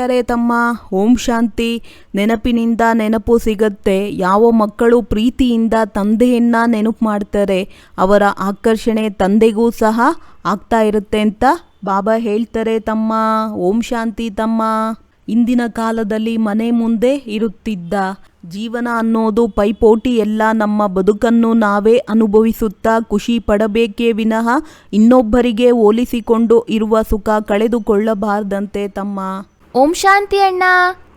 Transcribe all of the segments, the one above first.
ಗೆಳೆಯರೇ ತಮ್ಮ, ಓಂ ಶಾಂತಿ. ನೆನಪಿನಿಂದ ನೆನಪು ಸಿಗತ್ತೆ. ಯಾವ ಮಕ್ಕಳು ಪ್ರೀತಿಯಿಂದ ತಂದೆಯನ್ನ ನೆನಪು ಮಾಡ್ತಾರೆ, ಅವರ ಆಕರ್ಷಣೆ ತಂದೆಗೂ ಸಹ ಆಗ್ತಾ ಇರುತ್ತೆ ಅಂತ ಬಾಬಾ ಹೇಳ್ತಾರೆ ತಮ್ಮ, ಓಂ ಶಾಂತಿ ತಮ್ಮ. ಇಂದಿನ ಕಾಲದಲ್ಲಿ ಮನೆ ಮುಂದೆ ಇರುತ್ತಿದ್ದ ಜೀವನ ಅನ್ನೋದು ಪೈಪೋಟಿ ಎಲ್ಲ ನಮ್ಮ ಬದುಕನ್ನು ನಾವೇ ಅನುಭವಿಸುತ್ತಾ ಖುಷಿ ಪಡಬೇಕೇ ವಿನಃ ಇನ್ನೊಬ್ಬರಿಗೆ ಹೋಲಿಸಿಕೊಂಡು ಇರುವ ಸುಖ ಕಳೆದುಕೊಳ್ಳಬಾರ್ದಂತೆ ತಮ್ಮ. ಓಂ ಶಾಂತಿ ಅಣ್ಣ.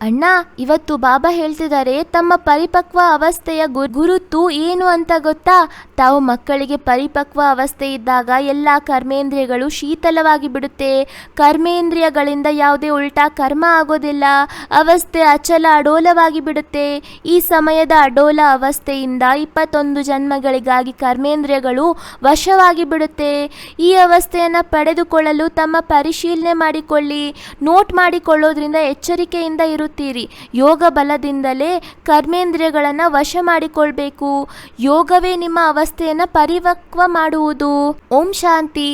ಅಣ್ಣ, ಇವತ್ತು ಬಾಬಾ ಹೇಳ್ತಿದ್ದಾರೆ, ತಮ್ಮ ಪರಿಪಕ್ವ ಅವಸ್ಥೆಯ ಗುರುತು ಏನು ಅಂತ ಗೊತ್ತಾ? ತಾವು ಮಕ್ಕಳಿಗೆ ಪರಿಪಕ್ವ ಅವಸ್ಥೆ ಇದ್ದಾಗ ಎಲ್ಲ ಕರ್ಮೇಂದ್ರಿಯಗಳು ಶೀತಲವಾಗಿ ಬಿಡುತ್ತೆ. ಕರ್ಮೇಂದ್ರಿಯಗಳಿಂದ ಯಾವುದೇ ಉಲ್ಟಾ ಕರ್ಮ ಆಗೋದಿಲ್ಲ. ಅವಸ್ಥೆ ಅಚಲ ಅಡೋಲವಾಗಿ ಬಿಡುತ್ತೆ. ಈ ಸಮಯದ ಅಡೋಲ ಅವಸ್ಥೆಯಿಂದ ಇಪ್ಪತ್ತೊಂದು ಜನ್ಮಗಳಿಗಾಗಿ ಕರ್ಮೇಂದ್ರಿಯಗಳು ವಶವಾಗಿ ಬಿಡುತ್ತೆ. ಈ ಅವಸ್ಥೆಯನ್ನು ಪಡೆದುಕೊಳ್ಳಲು ತಮ್ಮ ಪರಿಶೀಲನೆ ಮಾಡಿಕೊಳ್ಳಿ. ನೋಟ್ ಮಾಡಿಕೊಳ್ಳೋದ್ರಿಂದ ಎಚ್ಚರಿಕೆಯಿಂದ ಇರುತ್ತೀರಿ ಯೋಗ ಬಲದಿಂದಲೇ ಕರ್ಮೇಂದ್ರಿಯಗಳನ್ನು ವಶ ಮಾಡಿಕೊಳ್ಬೇಕು. ಯೋಗವೇ ನಿಮ್ಮ ಅವಸ್ಥೆಯನ್ನು ಪರಿವಕ್ವ ಮಾಡುವುದು. ಓಂ ಶಾಂತಿ.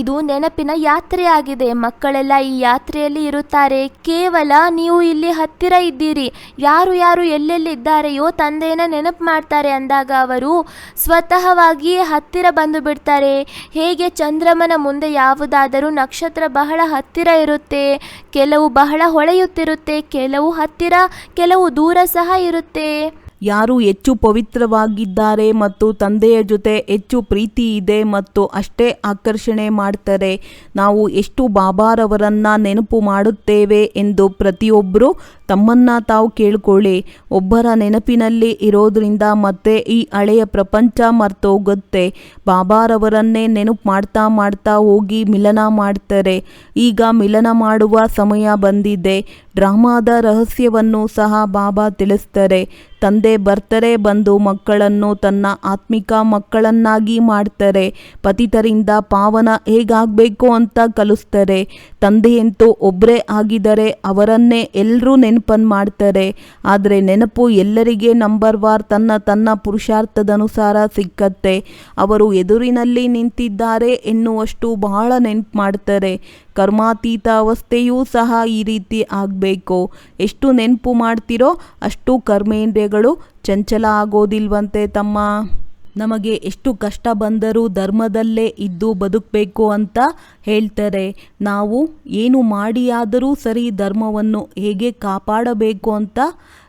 ಇದು ನೆನಪಿನ ಯಾತ್ರೆಯಾಗಿದೆ. ಮಕ್ಕಳೆಲ್ಲ ಈ ಯಾತ್ರೆಯಲ್ಲಿ ಇರುತ್ತಾರೆ. ಕೇವಲ ನೀವು ಇಲ್ಲಿ ಹತ್ತಿರ ಇದ್ದೀರಿ. ಯಾರು ಯಾರು ಎಲ್ಲೆಲ್ಲಿ ಇದ್ದಾರೆಯೋ ತಂದೆಯನ್ನ ನೆನಪು ಮಾಡ್ತಾರೆ ಅಂದಾಗ ಅವರು ಸ್ವತಃವಾಗಿ ಹತ್ತಿರ ಬಂದು ಬಿಡ್ತಾರೆ. ಹೇಗೆ ಚಂದ್ರಮನ ಮುಂದೆ ಯಾವುದಾದರೂ ನಕ್ಷತ್ರ ಬಹಳ ಹತ್ತಿರ ಇರುತ್ತೆ. ಕೆಲವು ಬಹಳ ಹೊಳೆಯುತ್ತಿರುತ್ತೆ. ಕೆಲವು ಹತ್ತಿರ, ಕೆಲವು ದೂರ ಸಹ ಇರುತ್ತೆ. ಯಾರು ಹೆಚ್ಚು ಪವಿತ್ರವಾಗಿದ್ದಾರೆ ಮತ್ತು ತಂದೆಯ ಜೊತೆ ಹೆಚ್ಚು ಪ್ರೀತಿ ಇದೆ ಮತ್ತು ಅಷ್ಟೇ ಆಕರ್ಷಣೆ ಮಾಡ್ತಾರೆ. ನಾವು ಎಷ್ಟು ಬಾಬಾರವರನ್ನ ನೆನಪು ಮಾಡುತ್ತೇವೆ ಎಂದು ಪ್ರತಿಯೊಬ್ಬರು ತಮ್ಮನ್ನ ತಾವು ಕೇಳಿಕೊಳ್ಳಿ. ಒಬ್ಬರ ನೆನಪಿನಲ್ಲಿ ಇರೋದ್ರಿಂದ ಮತ್ತೆ ಈ ಹಳೆಯ ಪ್ರಪಂಚ ಮರ್ತೋಗುತ್ತೆ. ಬಾಬಾರವರನ್ನೇ ನೆನಪು ಮಾಡ್ತಾ ಮಾಡ್ತಾ ಹೋಗಿ ಮಿಲನ ಮಾಡ್ತಾರೆ. ಈಗ ಮಿಲನ ಮಾಡುವ ಸಮಯ ಬಂದಿದೆ. ಡ್ರಾಮಾದ ರಹಸ್ಯವನ್ನು ಸಹ ಬಾಬಾ ತಿಳಿಸ್ತಾರೆ. ತಂದೆ ಬರ್ತಾರೆ, ಬಂದು ಮಕ್ಕಳನ್ನು ತನ್ನ ಆತ್ಮಿಕ ಮಕ್ಕಳನ್ನಾಗಿ ಮಾಡ್ತಾರೆ. ಪತಿತರಿಂದ ಪಾವನ ಹೇಗಾಗಬೇಕು ಅಂತ ಕಲಿಸ್ತಾರೆ. ತಂದೆಯಂತೂ ಒಬ್ಬರೇ ಆಗಿದರೆ ಅವರನ್ನೇ ಎಲ್ಲರೂ ನೆನಪನ್ನು ಮಾಡ್ತಾರೆ. ಆದರೆ ನೆನಪು ಎಲ್ಲರಿಗೆ ನಂಬರ್ ವಾರ್ ತನ್ನ ತನ್ನ ಪುರುಷಾರ್ಥದನುಸಾರ ಸಿಕ್ಕತ್ತೆ. ಅವರು ಎದುರಿನಲ್ಲಿ ನಿಂತಿದ್ದಾರೆ ಎನ್ನುವಷ್ಟು ಬಹಳ ನೆನಪು ಮಾಡ್ತಾರೆ. ಕರ್ಮಾತೀತ ಅವಸ್ಥೆಯೂ ಸಹ ಈ ರೀತಿ ಆಗಬೇಕು. ಎಷ್ಟು ನೆನಪು ಮಾಡ್ತಿರೋ ಅಷ್ಟು ಕರ್ಮೇಂದ್ರಿಯಗಳು ಚಂಚಲ ಆಗೋದಿಲ್ವಂತೆ ತಮ್ಮ. ನಮಗೆ ಎಷ್ಟು ಕಷ್ಟ ಬಂದರೂ ಧರ್ಮದಲ್ಲೇ ಇದ್ದು ಬದುಕಬೇಕು ಅಂತ ಹೇಳ್ತಾರೆ. ನಾವು ಏನು ಮಾಡಿಯಾದರೂ ಸರಿ ಧರ್ಮವನ್ನು ಹೇಗೆ ಕಾಪಾಡಬೇಕು ಅಂತ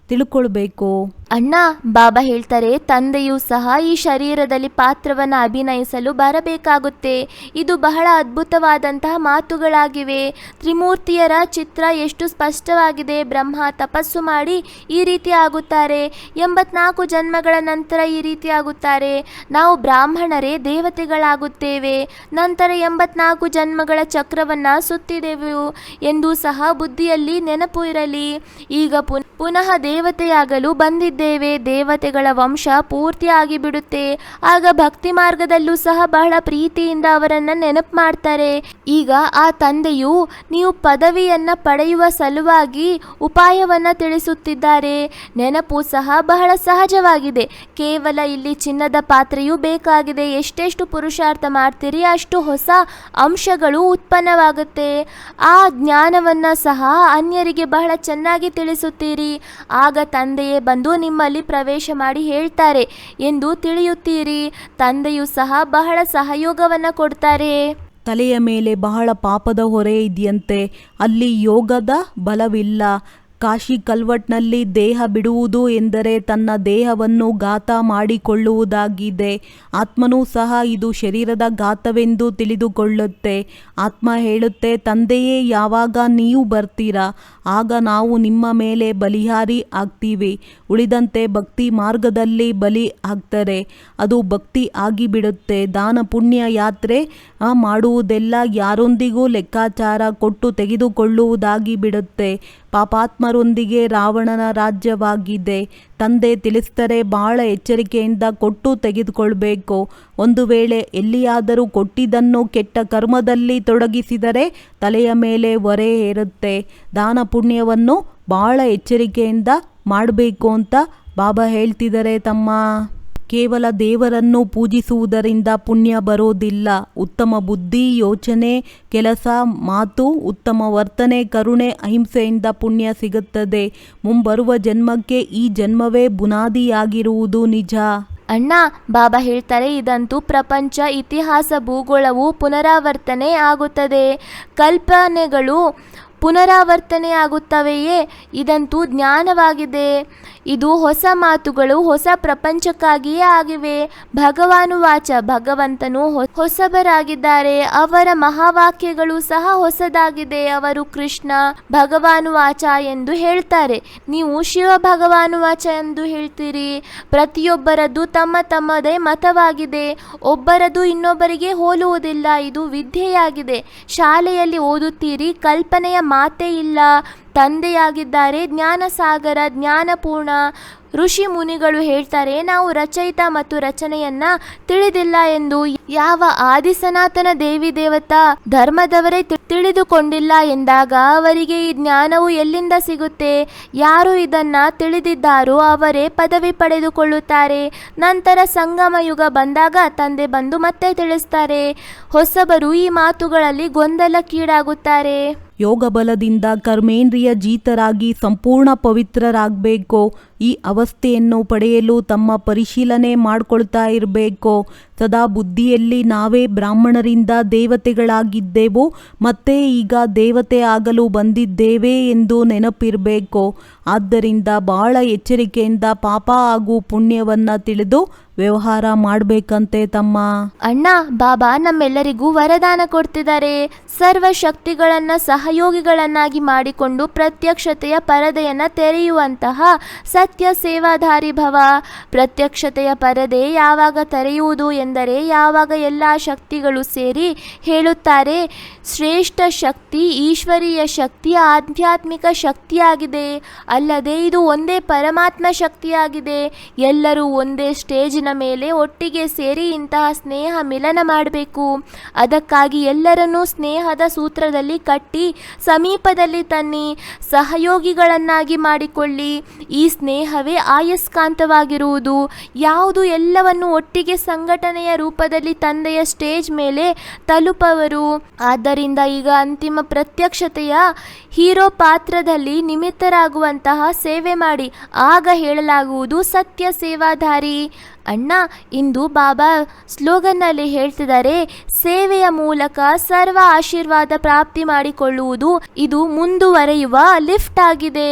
ತಿಳ್ಕೊಳ್ಬೇಕು. ಅಣ್ಣ, ಬಾಬಾ ಹೇಳ್ತಾರೆ, ತಂದೆಯೂ ಸಹ ಈ ಶರೀರದಲ್ಲಿ ಪಾತ್ರವನ್ನು ಅಭಿನಯಿಸಲು ಬರಬೇಕಾಗುತ್ತೆ. ಇದು ಬಹಳ ಅದ್ಭುತವಾದಂತಹ ಮಾತುಗಳಾಗಿವೆ. ತ್ರಿಮೂರ್ತಿಯರ ಚಿತ್ರ ಎಷ್ಟು ಸ್ಪಷ್ಟವಾಗಿದೆ. ಬ್ರಹ್ಮ ತಪಸ್ಸು ಮಾಡಿ ಈ ರೀತಿ ಆಗುತ್ತಾರೆ. ಎಂಬತ್ನಾಲ್ಕು ಜನ್ಮಗಳ ನಂತರ ಈ ರೀತಿ ಆಗುತ್ತಾರೆ. ನಾವು ಬ್ರಾಹ್ಮಣರೇ ದೇವತೆಗಳಾಗುತ್ತೇವೆ. ನಂತರ ಎಂಬತ್ನಾಲ್ಕು ಜನ್ಮಗಳ ಚಕ್ರವನ್ನು ಸುತ್ತಿದೆವು ಎಂದು ಸಹ ಬುದ್ಧಿಯಲ್ಲಿ ನೆನಪು ಇರಲಿ. ಈಗ ಪುನ್- ಪುನಃ ದೇವತೆಯಾಗಲು ಬಂದಿದ್ದೇವೆ. ದೇವತೆಗಳ ವಂಶ ಪೂರ್ತಿಯಾಗಿ ಬಿಡುತ್ತೆ. ಆಗ ಭಕ್ತಿ ಮಾರ್ಗದಲ್ಲೂ ಸಹ ಬಹಳ ಪ್ರೀತಿಯಿಂದ ಅವರನ್ನು ನೆನಪು ಮಾಡ್ತಾರೆ. ಈಗ ಆ ತಂದೆಯು ನೀವು ಪದವಿಯನ್ನು ಪಡೆಯುವ ಸಲುವಾಗಿ ಉಪಾಯವನ್ನ ತಿಳಿಸುತ್ತಿದ್ದಾರೆ. ನೆನಪು ಸಹ ಬಹಳ ಸಹಜವಾಗಿದೆ. ಕೇವಲ ಇಲ್ಲಿ ಚಿನ್ನದ ಪಾತ್ರೆಯೂ ಬೇಕಾಗಿದೆ. ಎಷ್ಟೆಷ್ಟು ಪುರುಷಾರ್ಥ ಮಾಡ್ತೀರಿ, ಅಷ್ಟು ಹೊಸ ಅಂಶಗಳು ಉತ್ಪನ್ನವಾಗುತ್ತೆ. ಆ ಜ್ಞಾನವನ್ನು ಸಹ ಅನ್ಯರಿಗೆ ಬಹಳ ಚೆನ್ನಾಗಿ ತಿಳಿಸುತ್ತೀರಿ. ಆಗ ತಂದೆಯೇ ಬಂದು ನಿಮ್ಮಲ್ಲಿ ಪ್ರವೇಶ ಮಾಡಿ ಹೇಳ್ತಾರೆ ಎಂದು ತಿಳಿಯುತ್ತೀರಿ. ತಂದೆಯು ಸಹ ಬಹಳ ಸಹಯೋಗವನ್ನು ಕೊಡ್ತಾರೆ. ತಲೆಯ ಮೇಲೆ ಬಹಳ ಪಾಪದ ಹೊರೆ ಇದೆಯಂತೆ, ಅಲ್ಲಿ ಯೋಗದ ಬಲವಿಲ್ಲ. ಕಾಶಿ ಕಲ್ವಟ್ನಲ್ಲಿ ದೇಹ ಬಿಡುವುದು ಎಂದರೆ ತನ್ನ ದೇಹವನ್ನು ಘಾತ ಮಾಡಿಕೊಳ್ಳುವುದಾಗಿದೆ. ಆತ್ಮನೂ ಸಹ ಇದು ಶರೀರದ ಗಾತವೆಂದು ತಿಳಿದುಕೊಳ್ಳುತ್ತೆ. ಆತ್ಮ ಹೇಳುತ್ತೆ, ತಂದೆಯೇ, ಯಾವಾಗ ನೀವು ಬರ್ತೀರಾ? ಆಗ ನಾವು ನಿಮ್ಮ ಮೇಲೆ ಬಲಿಹಾರಿ ಆಗ್ತೀವಿ. ಉಳಿದಂತೆ ಭಕ್ತಿ ಮಾರ್ಗದಲ್ಲಿ ಬಲಿ ಆಗ್ತಾರೆ ಅದು ಭಕ್ತಿ ಆಗಿಬಿಡುತ್ತೆ. ದಾನ ಪುಣ್ಯ ಯಾತ್ರೆ ಮಾಡುವುದೆಲ್ಲ ಯಾರೊಂದಿಗೂ ಲೆಕ್ಕಾಚಾರ ಕೊಟ್ಟು ತೆಗೆದುಕೊಳ್ಳುವುದಾಗಿ ಬಿಡುತ್ತೆ ಪಾಪಾತ್ಮರೊಂದಿಗೆ ರಾವಣನ ರಾಜ್ಯವಾಗಿದೆ. ತಂದೆ ತಿಳಿಸ್ತರೆ ಬಹಳ ಎಚ್ಚರಿಕೆಯಿಂದ ಕೊಟ್ಟು ತೆಗೆದುಕೊಳ್ಬೇಕು. ಒಂದು ವೇಳೆ ಎಲ್ಲಿಯಾದರೂ ಕೊಟ್ಟಿದ್ದನ್ನು ಕೆಟ್ಟ ಕರ್ಮದಲ್ಲಿ ತೊಡಗಿಸಿದರೆ ತಲೆಯ ಮೇಲೆ ಹೊರೆ ಏರುತ್ತೆ. ದಾನ ಪುಣ್ಯವನ್ನು ಬಹಳ ಎಚ್ಚರಿಕೆಯಿಂದ ಮಾಡಬೇಕು ಅಂತ ಬಾಬಾ ಹೇಳ್ತಿದ್ದಾರೆ ತಮ್ಮ ಕೇವಲ ದೇವರನ್ನು ಪೂಜಿಸುವುದರಿಂದ ಪುಣ್ಯ ಬರೋದಿಲ್ಲ. ಉತ್ತಮ ಬುದ್ಧಿ, ಯೋಚನೆ, ಕೆಲಸ, ಮಾತು, ಉತ್ತಮ ವರ್ತನೆ, ಕರುಣೆ, ಅಹಿಂಸೆಯಿಂದ ಪುಣ್ಯ ಸಿಗುತ್ತದೆ. ಮುಂಬರುವ ಜನ್ಮಕ್ಕೆ ಈ ಜನ್ಮವೇ ಬುನಾದಿಯಾಗಿರುವುದು ನಿಜ. ಅಣ್ಣ, ಬಾಬಾ ಹೇಳ್ತಾರೆ ಇದಂತೂ ಪ್ರಪಂಚ, ಇತಿಹಾಸ, ಭೂಗೋಳವು ಪುನರಾವರ್ತನೆ ಆಗುತ್ತದೆ. ಕಲ್ಪನೆಗಳು ಪುನರಾವರ್ತನೆ ಆಗುತ್ತವೆಯೇ ಇದಂತೂ ಜ್ಞಾನವಾಗಿದೆ. ಇದು ಹೊಸ ಮಾತುಗಳು, ಹೊಸ ಪ್ರಪಂಚಕ್ಕಾಗಿಯೇ ಆಗಿವೆ. ಭಗವಾನುವಾಚ ಭಗವಂತನು ಹೊಸಬರಾಗಿದ್ದಾರೆ. ಅವರ ಮಹಾವಾಕ್ಯಗಳು ಸಹ ಹೊಸದಾಗಿದೆ. ಅವರು ಕೃಷ್ಣ ಭಗವಾನುವಾಚ ಎಂದು ಹೇಳ್ತಾರೆ. ನೀವು ಶಿವ ಭಗವಾನುವಾಚ ಎಂದು ಹೇಳ್ತೀರಿ. ಪ್ರತಿಯೊಬ್ಬರದ್ದು ತಮ್ಮ ತಮ್ಮದೇ ಮತವಾಗಿದೆ. ಒಬ್ಬರದು ಇನ್ನೊಬ್ಬರಿಗೆ ಹೋಲುವುದಿಲ್ಲ. ಇದು ವಿದ್ಯೆಯಾಗಿದೆ. ಶಾಲೆಯಲ್ಲಿ ಓದುತ್ತೀರಿ, ಕಲ್ಪನೆಯ ಮಾತೇ ಇಲ್ಲ. ತಂದೆಯಾಗಿದ್ದಾರೆ. ಜ್ಞಾನಸಾಗರ, ಜ್ಞಾನಪೂರ್ಣ ಋಷಿ ಮುನಿಗಳು ಹೇಳ್ತಾರೆ, ನಾವು ರಚಯಿತ ಮತ್ತು ರಚನೆಯನ್ನ ತಿಳಿದಿಲ್ಲ ಎಂದು. ಯಾವ ಆದಿ ಸನಾತನ ದೇವಿ ದೇವತಾ ಧರ್ಮದವರೇ ತಿಳಿದುಕೊಂಡಿಲ್ಲ ಎಂದಾಗ ಅವರಿಗೆ ಈ ಜ್ಞಾನವು ಎಲ್ಲಿಂದ ಸಿಗುತ್ತೆ? ಯಾರು ಇದನ್ನ ತಿಳಿದಿದ್ದಾರೋ ಅವರೇ ಪದವಿ ಪಡೆದುಕೊಳ್ಳುತ್ತಾರೆ. ನಂತರ ಸಂಗಮ ಯುಗ ಬಂದಾಗ ತಂದೆ ಬಂದು ಮತ್ತೆ ತಿಳಿಸ್ತಾರೆ. ಹೊಸಬರು ಈ ಮಾತುಗಳಲ್ಲಿ ಗೊಂದಲಕ್ಕೀಡಾಗುತ್ತಾರೆ. ಯೋಗ ಬಲದಿಂದ ಕರ್ಮೇಂದ್ರಿಯ ಜೀತರಾಗಿ ಸಂಪೂರ್ಣ ಪವಿತ್ರರಾಗಬೇಕು. ಈ ಅವಸ್ಥೆಯನ್ನು ಪಡೆಯಲು ತಮ್ಮ ಪರಿಶೀಲನೆ ಮಾಡಿಕೊಳ್ತಾ ಇರಬೇಕು. ಸದಾ ಬುದ್ಧಿಯಲ್ಲಿ ನಾವೇ ಬ್ರಾಹ್ಮಣರಿಂದ ದೇವತೆಗಳಾಗಿದ್ದೆವು, ಮತ್ತೆ ಈಗ ದೇವತೆ ಆಗಲು ಬಂದಿದ್ದೇವೆ ಎಂದು ನೆನಪಿರಬೇಕು. ಆದ್ದರಿಂದ ಬಹಳ ಎಚ್ಚರಿಕೆಯಿಂದ ಪಾಪ ಹಾಗೂ ಪುಣ್ಯವನ್ನು ತಿಳಿದು ವ್ಯವಹಾರ ಮಾಡಬೇಕಂತೆ ತಮ್ಮ. ಅಣ್ಣ, ಬಾಬಾ ನಮ್ಮೆಲ್ಲರಿಗೂ ವರದಾನ ಕೊಡ್ತಿದ್ದಾರೆ. ಸರ್ವ ಶಕ್ತಿಗಳನ್ನ, ಸಹಯೋಗಿಗಳನ್ನಾಗಿ ಮಾಡಿಕೊಂಡು ಪ್ರತ್ಯಕ್ಷತೆಯ ಪರದೆಯನ್ನ ತೆರೆಯುವಂತಹ ಸತ್ಯ ಸೇವಾಧಾರಿ ಭವ. ಪ್ರತ್ಯಕ್ಷತೆಯ ಪರದೆ ಯಾವಾಗ ತೆರೆಯುವುದು ಎಂದರೆ ಯಾವಾಗ ಎಲ್ಲ ಶಕ್ತಿಗಳು ಸೇರಿ ಹೇಳುತ್ತಾರೆ, ಶ್ರೇಷ್ಠ ಶಕ್ತಿ ಈಶ್ವರೀಯ ಶಕ್ತಿ ಆಧ್ಯಾತ್ಮಿಕ ಶಕ್ತಿಯಾಗಿದೆ. ಅಲ್ಲದೆ ಇದು ಒಂದೇ ಪರಮಾತ್ಮ ಶಕ್ತಿಯಾಗಿದೆ. ಎಲ್ಲರೂ ಒಂದೇ ಸ್ಟೇಜಿನ ಮೇಲೆ ಒಟ್ಟಿಗೆ ಸೇರಿ ಇಂತಹ ಸ್ನೇಹ ಮಿಲನ ಮಾಡಬೇಕು. ಅದಕ್ಕಾಗಿ ಎಲ್ಲರನ್ನೂ ಸ್ನೇಹದ ಸೂತ್ರದಲ್ಲಿ ಕಟ್ಟಿ ಸಮೀಪದಲ್ಲಿ ತನ್ನಿ ಸಹಯೋಗಿಗಳನ್ನಾಗಿ ಮಾಡಿಕೊಳ್ಳಿ. ಈ ಸ್ನೇಹವೇ ಆಯಸ್ಕಾಂತವಾಗಿರುವುದು. ಯಾವುದು ಎಲ್ಲವನ್ನು ಒಟ್ಟಿಗೆ ಸಂಘಟನೆಯ ರೂಪದಲ್ಲಿ ತಂದೆಯ ಸ್ಟೇಜ್ ಮೇಲೆ ತಲುಪವರು. ಆದ್ದರಿಂದ ಈಗ ಅಂತಿಮ ಪ್ರತ್ಯಕ್ಷತೆಯ ಹೀರೋ ಪಾತ್ರದಲ್ಲಿ ನಿಮಿತ್ತರಾಗುವಂತಹ ಸೇವೆ ಮಾಡಿ. ಆಗ ಹೇಳಲಾಗುವುದು ಸತ್ಯ ಸೇವಾಧಾರಿ. ಅಣ್ಣ, ಇಂದು ಬಾಬಾ ಸ್ಲೋಗನ್ನಲ್ಲಿ ಹೇಳ್ತಿದ್ದಾರೆ, ಸೇವೆಯ ಮೂಲಕ ಸರ್ವ ಆಶೀರ್ವಾದ ಪ್ರಾಪ್ತಿ ಮಾಡಿಕೊಳ್ಳುವುದು ಇದು ಮುಂದುವರೆಯುವ ಲಿಫ್ಟ್ ಆಗಿದೆ.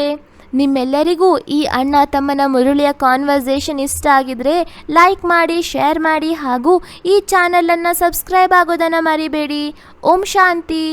ನಿಮ್ಮೆಲ್ಲರಿಗೂ ಈ ಅಣ್ಣ ತಮ್ಮನ ಮುರುಳಿಯ ಕಾನ್ವರ್ಸೇಷನ್ ಇಷ್ಟ ಆಗಿದ್ರೆ ಲೈಕ್ ಮಾಡಿ ಶೇರ್ ಮಾಡಿ ಹಾಗೂ ಈ ಚಾನಲನ್ನು ಸಬ್ಸ್ಕ್ರೈಬ್ ಆಗೋದನ್ನು ಮರಿಬೇಡಿ. ಓಂ ಶಾಂತಿ.